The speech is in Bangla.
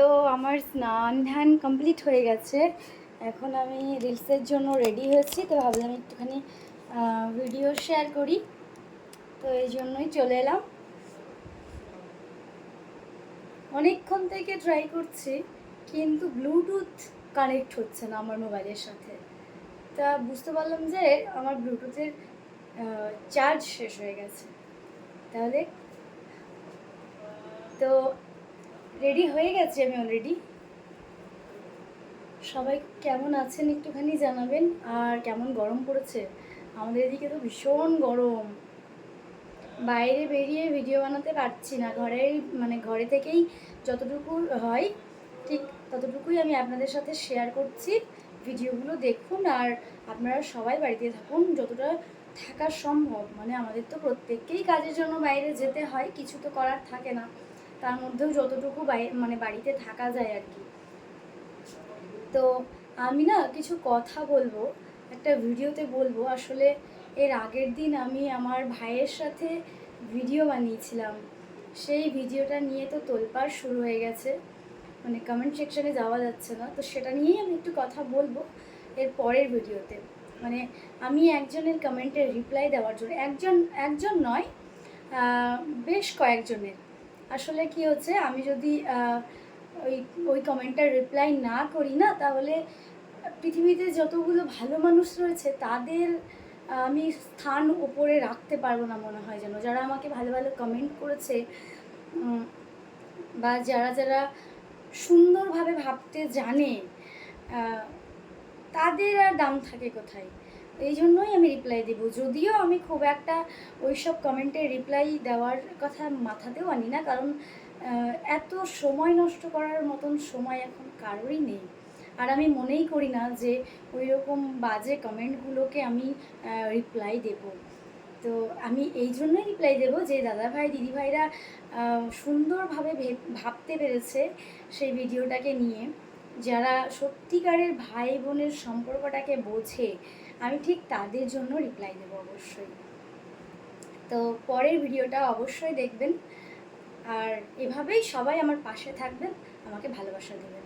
তো আমার স্নান ধ্যান কমপ্লিট হয়ে গেছে। এখন আমি রিলসের জন্য রেডি হয়েছি, তো ভাবলাম একটুখানি ভিডিও শেয়ার করি। তো এই জন্যই চলে এলাম। অনেকক্ষণ থেকে ট্রাই করছি, কিন্তু ব্লুটুথ কানেক্ট হচ্ছে না আমার মোবাইলের সাথে। তা বুঝতে পারলাম যে আমার ব্লুটুথের চার্জ শেষ হয়ে গেছে। তাহলে? তো রেডি হয়ে গেছি আমি অলরেডি সবাই কেমন আছেন একটুখানি জানাবেন? আর কেমন গরম পড়েছে? আমাদের এদিকে তো ভীষণ গরম। বাইরে বেরিয়ে ভিডিও বানাতে পারছি না। ঘরের মানে ঘরে থেকেই যতটুকু হয়, ঠিক ততটুকুই আমি আপনাদের সাথে শেয়ার করছি। ভিডিওগুলো দেখুন আর আপনারা সবাই বাড়িতে থাকুন। যতটা থাকা সম্ভব। মানে আমাদের তো প্রত্যেককেই কাজের জন্য বাইরে যেতে হয়, কিছু তো করার থাকে না। তার মধ্যেও যতটুকু মানে বাড়িতে থাকা যায় আর কি। তো আমি না কিছু কথা বলব, একটা ভিডিওতে বলব। আসলে এর আগের দিন আমি আমার ভাইয়ের সাথে ভিডিও বানিয়েছিলাম। সেই ভিডিওটা নিয়ে তো তোলপাড় শুরু হয়ে গেছে। মানে কমেন্ট সেকশনে যাওয়া যাচ্ছে না। তো সেটা নিয়েই আমি একটু কথা বলব এর পরের ভিডিওতে। মানে আমি একজনের কমেন্টের রিপ্লাই দেওয়ার জন্য, একজন একজন নয় বেশ কয়েকজনের। আসলে কি হচ্ছে, আমি যদি ওই ওই কমেন্টটার রিপ্লাই না করি না, তাহলে পৃথিবীতে যতগুলো ভালো মানুষ রয়েছে, তাদের আমি স্থান উপরে রাখতে পারব না মনে হয় যেন। যারা আমাকে ভালো ভালো কমেন্ট করেছে বা যারা যারা সুন্দরভাবে ভাবতে জানে তাদের আর দাম থাকে কোথায়? এই জন্যই আমি রিপ্লাই দেবো। যদিও আমি খুব একটা ওইসব কমেন্টে রিপ্লাই দেওয়ার কথা মাথাতেও আনি না, কারণ এত সময় নষ্ট করার মতন সময় এখন কারোরই নেই। আর আমি মনেই করি না যে ওই রকম বাজে কমেন্টগুলোকে আমি রিপ্লাই দেব। তো আমি এই জন্যই রিপ্লাই দেবো যে দাদা ভাই দিদি ভাইরা সুন্দরভাবে ভেব- ভাবতে পেরেছে সেই ভিডিওটাকে নিয়ে। যারা সত্যিকারের ভাই বোনের সম্পর্কটাকে বোঝে, আমি ঠিক তাদের জন্য রিপ্লাই দেবো অবশ্যই। তো পরের ভিডিওটা অবশ্যই দেখবেন। আর এভাবেই সবাই আমার পাশে থাকবেন, আমাকে ভালোবাসা দেবেন।